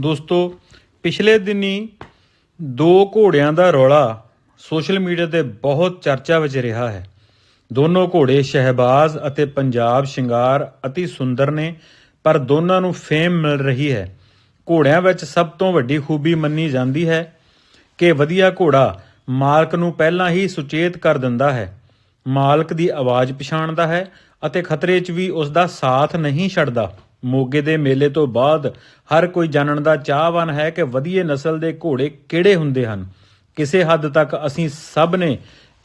ਦੋਸਤੋ, ਪਿਛਲੇ ਦਿਨੀ ਦੋ ਘੋੜਿਆਂ ਦਾ ਰੌਲਾ ਸੋਸ਼ਲ ਮੀਡੀਆ ਤੇ ਬਹੁਤ ਚਰਚਾ ਵਿੱਚ ਰਿਹਾ ਹੈ। ਦੋਨੋਂ ਘੋੜੇ ਸ਼ਹਿਬਾਜ਼ ਅਤੇ ਪੰਜਾਬ ਸ਼ਿੰਗਾਰ ਅਤੀ ਸੁੰਦਰ ਨੇ, ਪਰ ਦੋਨਾਂ ਨੂੰ ਫੇਮ ਮਿਲ ਰਹੀ ਹੈ। ਘੋੜਿਆਂ ਵਿੱਚ ਸਭ ਤੋਂ ਵੱਡੀ ਖੂਬੀ ਮੰਨੀ ਜਾਂਦੀ ਹੈ ਕਿ ਵਧੀਆ ਘੋੜਾ ਮਾਲਕ ਨੂੰ ਪਹਿਲਾਂ ਹੀ ਸੁਚੇਤ ਕਰ ਦਿੰਦਾ ਹੈ। ਮਾਲਕ ਦੀ ਆਵਾਜ਼ ਪਛਾਣਦਾ ਹੈ ਅਤੇ ਖਤਰੇ 'ਚ ਵੀ ਉਸ ਦਾ ਸਾਥ ਨਹੀਂ ਛੱਡਦਾ। ਮੋਗੇ ਦੇ ਮੇਲੇ ਤੋਂ ਬਾਅਦ ਹਰ ਕੋਈ ਜਾਣਨ ਦਾ ਚਾਹਵਾਨ ਹੈ ਕਿ ਵਧੀਆ ਨਸਲ ਦੇ ਘੋੜੇ ਕਿਹੜੇ ਹੁੰਦੇ ਹਨ। ਕਿਸੇ ਹੱਦ ਤੱਕ ਅਸੀਂ ਸਭ ਨੇ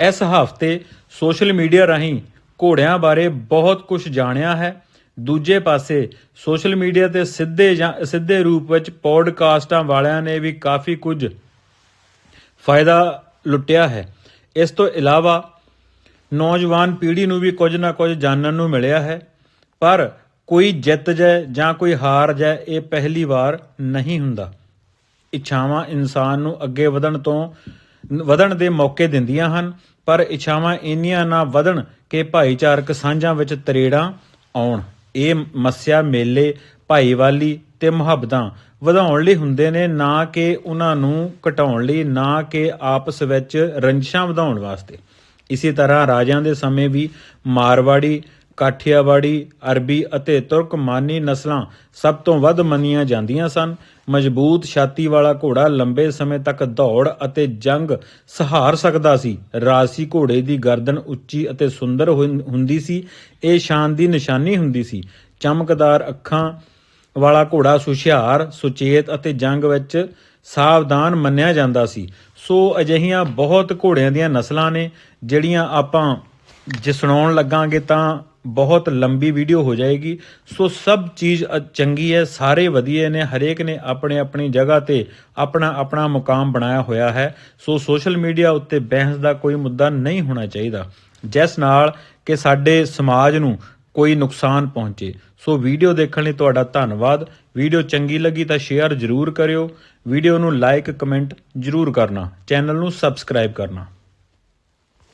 ਇਸ ਹਫ਼ਤੇ ਸੋਸ਼ਲ ਮੀਡੀਆ ਰਾਹੀਂ ਘੋੜਿਆਂ ਬਾਰੇ ਬਹੁਤ ਕੁਝ ਜਾਣਿਆ ਹੈ। ਦੂਜੇ ਪਾਸੇ ਸੋਸ਼ਲ ਮੀਡੀਆ ਤੇ ਸਿੱਧੇ ਜਾਂ ਅਸਿੱਧੇ ਰੂਪ ਵਿੱਚ ਪੌਡਕਾਸਟਾਂ ਵਾਲਿਆਂ ਨੇ ਵੀ ਕਾਫੀ ਕੁਝ ਫਾਇਦਾ ਲੁੱਟਿਆ ਹੈ। ਇਸ ਤੋਂ ਇਲਾਵਾ ਨੌਜਵਾਨ ਪੀੜ੍ਹੀ ਨੂੰ ਵੀ ਕੁਝ ਨਾ ਕੁਝ ਜਾਣਨ ਨੂੰ ਮਿਲਿਆ ਹੈ। ਪਰ ਕੋਈ ਜਿੱਤ ਜਾਏ ਜਾਂ ਕੋਈ ਹਾਰ ਜਾਏ ਇਹ ਪਹਿਲੀ ਵਾਰ ਨਹੀਂ ਹੁੰਦਾ। ਇੱਛਾਵਾਂ ਇਨਸਾਨ ਨੂੰ ਅੱਗੇ ਵਧਣ ਤੋਂ, ਵਧਣ ਦੇ ਮੌਕੇ ਦਿੰਦੀਆਂ ਹਨ, ਪਰ ਇੱਛਾਵਾਂ ਇੰਨੀਆਂ ਨਾ ਵਧਣ ਕਿ ਭਾਈਚਾਰਕ ਸਾਂਝਾਂ ਵਿੱਚ ਤਰੇੜਾਂ ਆਉਣ। ਇਹ ਮੱਸਿਆ ਮੇਲੇ, ਭਾਈਵਾਲੀ ਤੇ ਮੁਹੱਬਤਾਂ ਵਧਾਉਣ ਲਈ ਹੁੰਦੇ ਨੇ, ਨਾ ਕਿ ਉਹਨਾਂ ਨੂੰ ਘਟਾਉਣ ਲਈ, ਨਾ ਕਿ ਆਪਸ ਵਿੱਚ ਰੰਜਿਸ਼ਾਂ ਵਧਾਉਣ ਵਾਸਤੇ। ਇਸੇ ਤਰ੍ਹਾਂ ਰਾਜਿਆਂ ਦੇ ਸਮੇਂ ਵੀ ਮਾਰਵਾੜੀ ਕਾਠੀਆਵਾੜੀ, ਅਰਬੀ ਅਤੇ ਤੁਰਕਮਾਨੀ ਨਸਲਾਂ ਸਭ ਤੋਂ ਵੱਧ ਮੰਨੀਆਂ ਜਾਂਦੀਆਂ ਸਨ। ਮਜ਼ਬੂਤ ਛਾਤੀ ਵਾਲਾ ਘੋੜਾ ਲੰਬੇ ਸਮੇਂ ਤੱਕ ਦੌੜ ਅਤੇ ਜੰਗ ਸਹਾਰ ਸਕਦਾ ਸੀ। ਰਾਸੀ ਘੋੜੇ ਦੀ ਗਰਦਨ ਉੱਚੀ ਅਤੇ ਸੁੰਦਰ ਹੁੰਦੀ ਸੀ। ਇਹ ਸ਼ਾਨ ਦੀ ਨਿਸ਼ਾਨੀ ਹੁੰਦੀ ਸੀ। ਚਮਕਦਾਰ ਅੱਖਾਂ ਵਾਲਾ ਘੋੜਾ ਸੁਸ਼ਿਆਰ, ਸੁਚੇਤ ਅਤੇ ਜੰਗ ਵਿੱਚ ਸਾਵਧਾਨ ਮੰਨਿਆ ਜਾਂਦਾ ਸੀ। ਸੋ ਅਜਿਹੀਆਂ ਬਹੁਤ ਘੋੜਿਆਂ ਦੀਆਂ ਨਸਲਾਂ ਨੇ, ਜਿਹੜੀਆਂ ਆਪਾਂ ਜੇ ਲੱਗਾਂਗੇ ਤਾਂ ਬਹੁਤ ਲੰਬੀ ਵੀਡੀਓ ਹੋ ਜਾਏਗੀ। ਸੋ ਸਭ ਚੀਜ਼ ਅ- ਚੰਗੀ ਹੈ, ਸਾਰੇ ਵਧੀਆ ਨੇ, ਹਰੇਕ ਨੇ ਆਪਣੇ ਆਪਣੀ ਜਗ੍ਹਾ ਤੇ ਆਪਣਾ ਆਪਣਾ ਮੁਕਾਮ ਬਣਾਇਆ ਹੋਇਆ ਹੈ। ਸੋ ਸੋਸ਼ਲ ਮੀਡੀਆ ਉੱਤੇ ਬਹਿਸ ਦਾ ਕੋਈ ਮੁੱਦਾ ਨਹੀਂ ਹੋਣਾ ਚਾਹੀਦਾ। ਜਿਸ ਨਾਲ ਕਿ ਸਾਡੇ ਸਮਾਜ ਨੂੰ ਕੋਈ ਨੁਕਸਾਨ ਪਹੁੰਚੇ। ਸੋ ਵੀਡੀਓ ਦੇਖਣ ਲਈ ਤੁਹਾਡਾ ਧੰਨਵਾਦ। ਵੀਡੀਓ ਚੰਗੀ ਲੱਗੀ ਤਾਂ ਸ਼ੇਅਰ ਜ਼ਰੂਰ ਕਰਿਓ। ਵੀਡੀਓ ਨੂੰ ਲਾਈਕ, ਕਮੈਂਟ ਜ਼ਰੂਰ ਕਰਨਾ। ਚੈਨਲ ਨੂੰ ਸਬਸਕ੍ਰਾਈਬ ਕਰਨਾ।